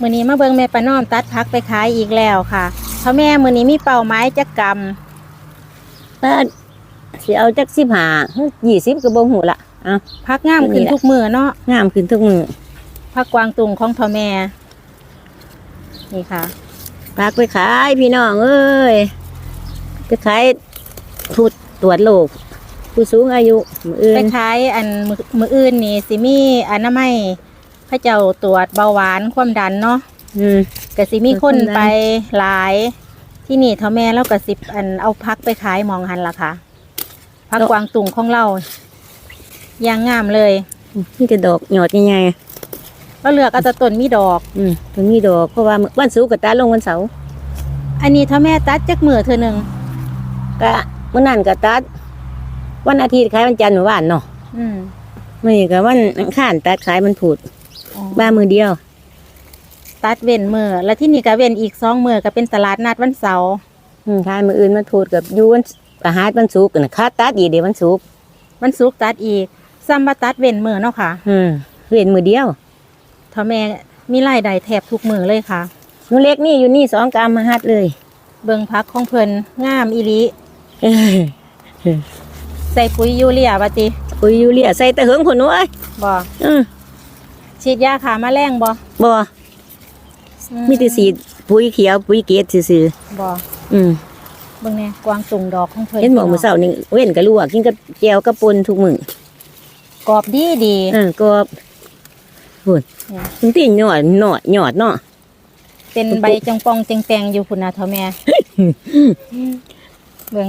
มื้อนี้มาเบิ่งแม่ประนอมตัดพักไปขายอีกแล้วค่ะพ่อแม่มื้อนี้มีเป้าหมายจักกรรมป้าสิเอาจักสิบห้ายี่สิบก็บ่หูละอะพักงามขึ้นนี่แหละทุกมื้อเนาะงามขึ้นทุกมือพักกวางตุงของพ่อแม่ นี่ค่ะพักไปขายพี่น้องเอ้ยไปขายผู้ตรวจโรคผู้สูงอายุมืออื่ไปนขายอันมือมืออื่นนี่สิมีอนามัย พระเจ้าตรวจเบาหวานความดันเนาะอืมก็สิมีคนความดันไปหลาย ที่นี่เท่าแม่แล้วก็สิบอันเอาพักไปขายหมองหันล่ะค่ะพักกวางตุงของเรายางงามเลยนี่จะดอกหยอดยังไงก็เลือกเอาแต่ต้นมีดอก อืมตัวนี้ดอกเพราะว่าวันศุกร์กับตาลงวันเสาร์อันนี้ถ้าแม่ตัดจักมือเธอหนึ่งก็มื่อนั้นกับตัด วันอาทิตย์ขายวันจันทร์มื้อวานเนาะอืมมื่อนี้กับวันอังคารตัดขายมันผูด อ๋อบ้ามือเดียว ตัดเว้นมือแล้วที่นี่ก็เว้นอีกสองมือก็เป็นตลาดนัดวันเสาร์อืมขายมืออื่นมันผูดกับอยูวันอาหารวันศุกร์นะค่าตัดอีกเดี๋ยววันศุกร์วันศุกร์ตัดอีกซ้ำมาตัดเว้นมือเนาะค่ะ อืมเวียนมือเดียวถ้าแม่มีรายได้แทบทุกมือเลยค่ะหนูเล็กนี่อยู่นี่สองกรัมมาฮัดเลย เบิงพักของเพิ่นงามอีหลีเอ้ยใส่ปุ๋ยยูเรียบาติ ปุ๋ยยูเรียใส่แต่เหิงผลน้อยบ่อืม ฉีดยาขาแมลงบ่บ่อืมีแต่สีดปุ๋ยเขียวปุ๋ยเกศซื่อบ่ๆอืมเบิ่งแน่กวางตุงดอกของเพิ่นเห็นบอกมื้อเช้านี่เว้นกับลวกกินกับแจ่วกับปนทุกมื้อกรอบดีดีเออก็พุ่นเนี่ยถึงตีหยอดหนอดหยอดเนาะเป็นใบจังปองจังแปงอยู่พุ่นน่ะเท่าแม่เบิ่ง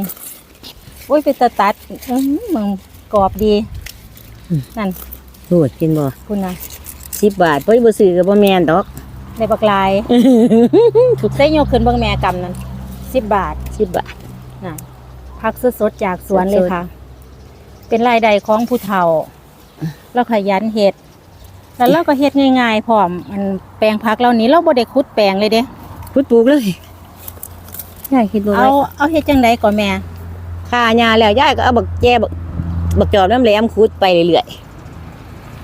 โอ้ยเป็นตาตัดอื้อหือมึงกรอบดีนั่นพูดกินบ่พุ่นน่ะ 10บาทบ่บ่ซื้อก็บ่แม่นดอกได้บักลาย ใส่ยกขึ้นเบิ่งแม่กำนั่น10บาท10บาทน่ะผักสดๆจากสวนเลยสดๆค่ะ เป็นรายได้ของผู้เฒ่าเราขยันเฮ็ดแล้วเราก็เฮ็ดง่ายๆพร้อมมันแปลงผักเรานี้เราบ่ได้ขุดแปลงเลยเด้พุดปลูกเลยยายคิดบ่เอาไว้เอาเฮ็ดจังไดก่อนแม่ค่าหญ้าแล้วยายก็เอาบักแจบักบักจอบน้ำแหลมขุดไปเรื่อยๆ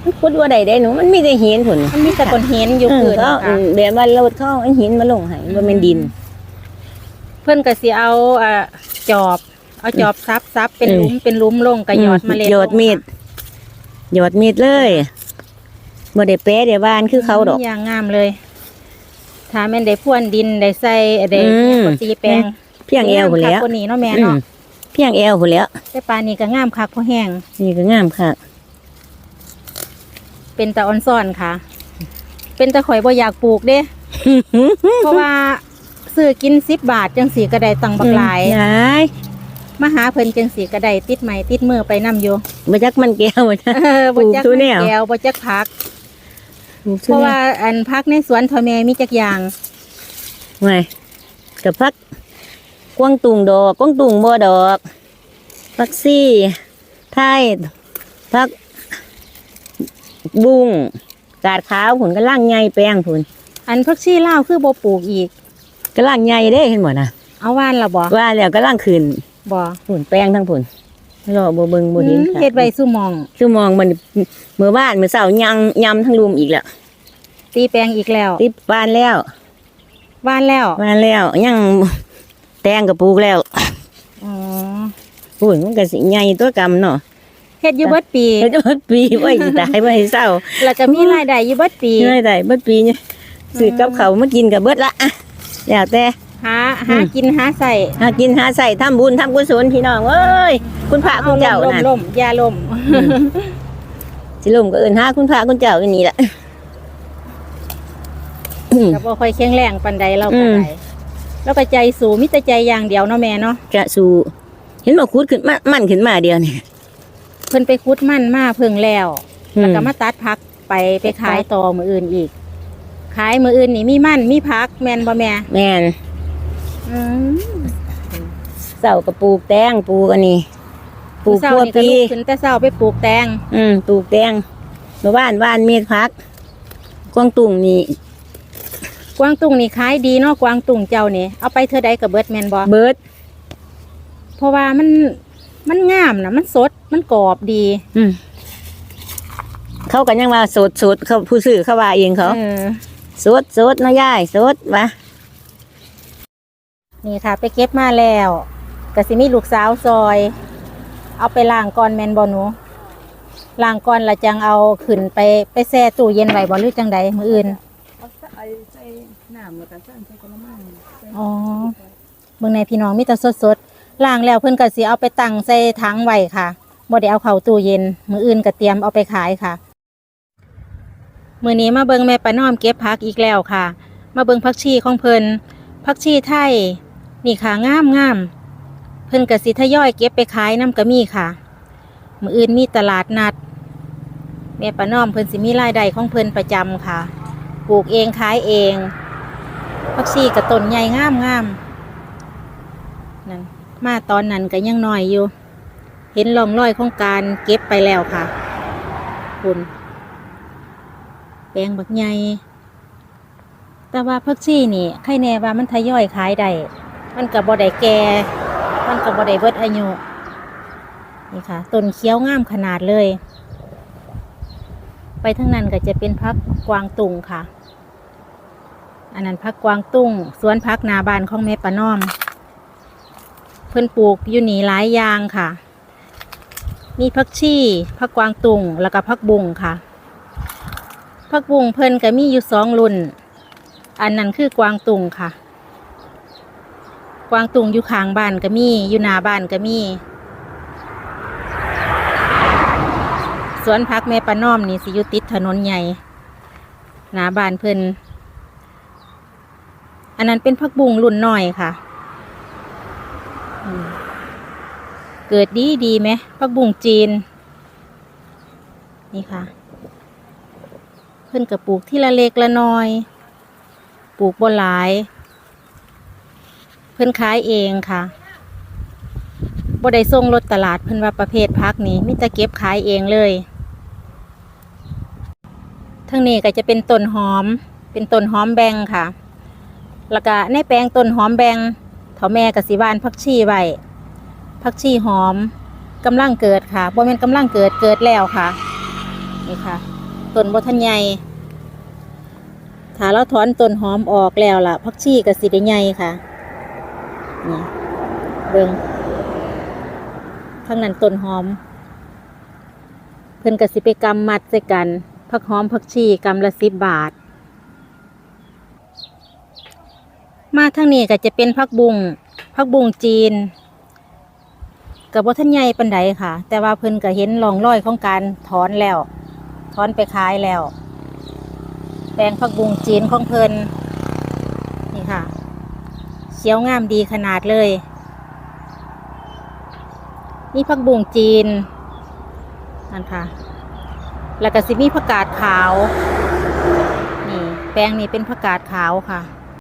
มันขุดว่าใดได้หนูมันมีแต่หินพุ่นมันมีแต่ต้นเห็นอยู่เอพื้อนเขาค่ะแบบว่าโลดเข้าไอ้หินมาลงให้บ่แม่นดิน เพิ่นก็สิเอาอ่าจอบ เอาจอบซับซับเป็นเออหลุมเป็นหลุมลงก็หยอดเมล็ดหยอดมีดหยอดมีดเลยบ่ได้แปะได้บานคือเขาดอกอย่างงามเลยถ้าแม่นได้พ่วนดินได้ใส่ได้อืมกดตีแปลงเพียงแอวพุ่นแหล้วงามคักกว่านี้เนาะแม่อืเนาะมเพียงแอวพุ่นแหล้วแต่ปลานี่ก็งามคักเพราะแห้งนี่ก็งามค่ะ เป็นตาออนซ่อนค่ะ เป็นตาข่อยบ่อยากปลูกเด้ เพราะว่าซื้อกินสิบบาทจังสีก็ได้ตังบักหลายยายมาหาเพิ่นจังสีก็ได้ติดไม้ติดมือไปนํอยู่บ่จักมันแก้วบ่จักเออบ่จักปลูกทุเรียนแก้วบ่จักพักปลูกเพราะว่าอันพักในสวนทอแม่มีจักอย่างไงกับพักกวางตุงดอกกวางตุงบ่ดอกพักซี่ไทยพัก บุ้งกาดขาวผุนก็ล่างใหญ่แป้งผุนอันพักชีลาวคือบ่ปลูกอีก ก็ล่างใหญ่เด้เห็นบ่นะเอาว่านละบ่ว่าแล้วก็ล่างขึ้นบ่ผุนแป้งทั้งผุนรอบ่เบิ่งบ่เห็นอืมค่ะเฮ็ดไว้สู่หมอง คือมองมันเมื่อบ้านเมื่อเสาร์ยังยำทั้งรุมอีกแล้วตีแปลงอีกแล้วติดบ้านแล้วว่านแล้วบ้านแล้วยังแตงกับปลูกแล้วอ๋อผุนมันก็สิใหญ่ตัวกำเนาะ เฮ็ดอยู่เบิดปี เฮ็ดเบิดปีไว้สิตายไว้ให้เศร้าแล้วก็มีรายได้อยู่เบิดปีไม่ได้เบิดปีเนี่ยซื้อกับเขาวมากินกับเบิดละอะแล้วแต่ หาหากินหาใส่หากินหาใส่ทำบุญทำกุศลพี่น้องเอ้ยคุณพระคุณเจ้าล่มน่ะ ล่มอยาล่มสิลมก็เอิ้นหาคุณพระคุณเจ้าอันนี้แหละ ก็บ่ค่อยแข็งแรงปานใดเราอืก็มได้แล้วก็ใจสูงมีแต่ใจอย่างเดียวเนาะแม่เนาะกระสู่ เห็นบ่คุดขึ้นมา มันขึ้นมาเดียวนี่ เพิ่นไปคุดมันมาเพิ่งแล้ว อืม แล้วก็มาตัดพักไปไปขายต่อมืออื่นอีก ขายมืออื่นนี่มีมันมีพักแม่นบ่แม่แม่นอืมเสาก็ปลูกแตงปลูกอันนี้ปลูกเช้าทั่วนี่ก็ปี ลุกขึ้นแต่เช้าไปปลูกแตงอืมปลูกแตงเมื่อวานว่านเมฆพักกวางตุงนี่กวางตุงนี่ขายดีเนาะกวางตุงเจ้านี่เอาไปเธอใดกับเบิดแม่นบ่เบิดเพราะว่ามัน มันงามนะมันสดมันกรอบดีอืมเขากันยังว่าสดสดเขาผู้ซื้อเขาว่าเองเขาเออสดสดเนาะยายสดวะนี่ค่ะ ไปเก็บมาแล้วก็สิมีลูกสาวซอย เอาไปล้างก่อนแมนบอหนูล้างก่อนและจังเอาขึ้นไปไปแช่ตู้เย็นไว้บ่หรือจังใดมื้ออื่นเอาใส่ใส่น้ำแล้วก็ใส่ใส่กระมังใส่อ๋อเบิ่งในพี่น้องมีแต่สดๆ ล้างแล้วเพิ่นก็สิเอาไปตั้งใส่ถังไว้ค่ะบ่ได้เอาเข้าตู้เย็น มื้ออื่นก็เตรียมเอาไปขายค่ะ มื้อนี้มาเบิ่งแม่ป้าน้อมเก็บผักอีกแล้วค่ะ มาเบิ่งผักชีของเพิ่นผักชีไทยนี่ค่ะงามงามเพิ่นก็สิทยอยเก็บไปขายน้ำก็มีค่ะ มื้ออื่นมีตลาดนัด แม่ป้าน้อมเพิ่นสิมีรายได้ของเพิ่นประจำค่ะ ปลูกเองขายเองผักชีกระต้นใหญ่งามงามนั่น มาตอนนั้นก็ยังน้อยอยู่ เห็นร่องรอยของการเก็บไปแล้วค่ะคุณแปลงบักใหญ่แต่ว่าผักชีนี่ใครแน่ว่ามันทยอยขายได้มันก็บ่ได้แก่มันก็บ่ได้เบิดอายุนี่ค่ะต้นเขี้ยวงามขนาดเลย ไปทั้งนั้นก็จะเป็นพักกวางตุงค่ะ อันนั้นพักกวางตุ้งสวนพักนาบานของแม่ปะนอม พิ่นปลูกอยู่นี่หลายอย่างค่ะ มีพักชีพักกวางตุงแล้วก็พักบุ้งค่ะพักบุ้งเพิ่นก็มีอยู่สองรุ่น อันนั้นคือกวางตุงค่ะ กวางตุงอยู่ข้างบ้านก็มีอยู่หน้าบ้านก็มีสวนพักแม่ปะน้อมนี่สิอยู่ติดถนนใหญ่หน้าบ้านเพิ่นอันนั้นเป็นพักบุ้งรุ่นน้อยค่ะอืม เกิดดีดีไหมพักบุงจีน นี่ค่ะ เพิ่นกับปลูกที่ละเล็กละน้อย ปลูกบ่หลาย เพิ่นขายเองค่ะบ่ได้ส่งรถตลาดเพิ่นว่าประเภทพักนี้มิจะเก็บขายเองเลยทั้งนี้ก็จะเป็นต้นหอม เป็นต้นหอมแบงค่ะ แล้วก็ในแปลงต้นหอมแบงเถาแม่กับสีบานพักชีไว้ พักชีหอมกำลังเกิดค่ะบ่แมนกำลังเกิดเกิดแล้วค่ะ นี่ค่ะต้นบทันใหญ่ถ้าเราถอนต้นหอมออกแล้วล่ะพักชีกับสีใหญ่ค่ะนี่เบิ่งข้างนั้นต้นหอม เพิ่นกับสิไปกำมัดใส่กันผักหอมผักชีกำละสิบบาท มาทางนี้ก็จะเป็นผักบุงผักบุงจีน กับว่าท่านใหญ่ปันไดค่ะ แต่ว่าเพิ่นก็เห็นรองรอยของการถอนแล้ว ถอนไปขายแล้วแปลงผักบุงจีนของเพิ่นนี่ค่ะเขียวงามดีขนาดเลยนี่ผักบุงจีนนั่นค่ะ แล้วก็สิมีผักกาดขาว นี่ แปลงนี้เป็นผักกาดขาวค่ะ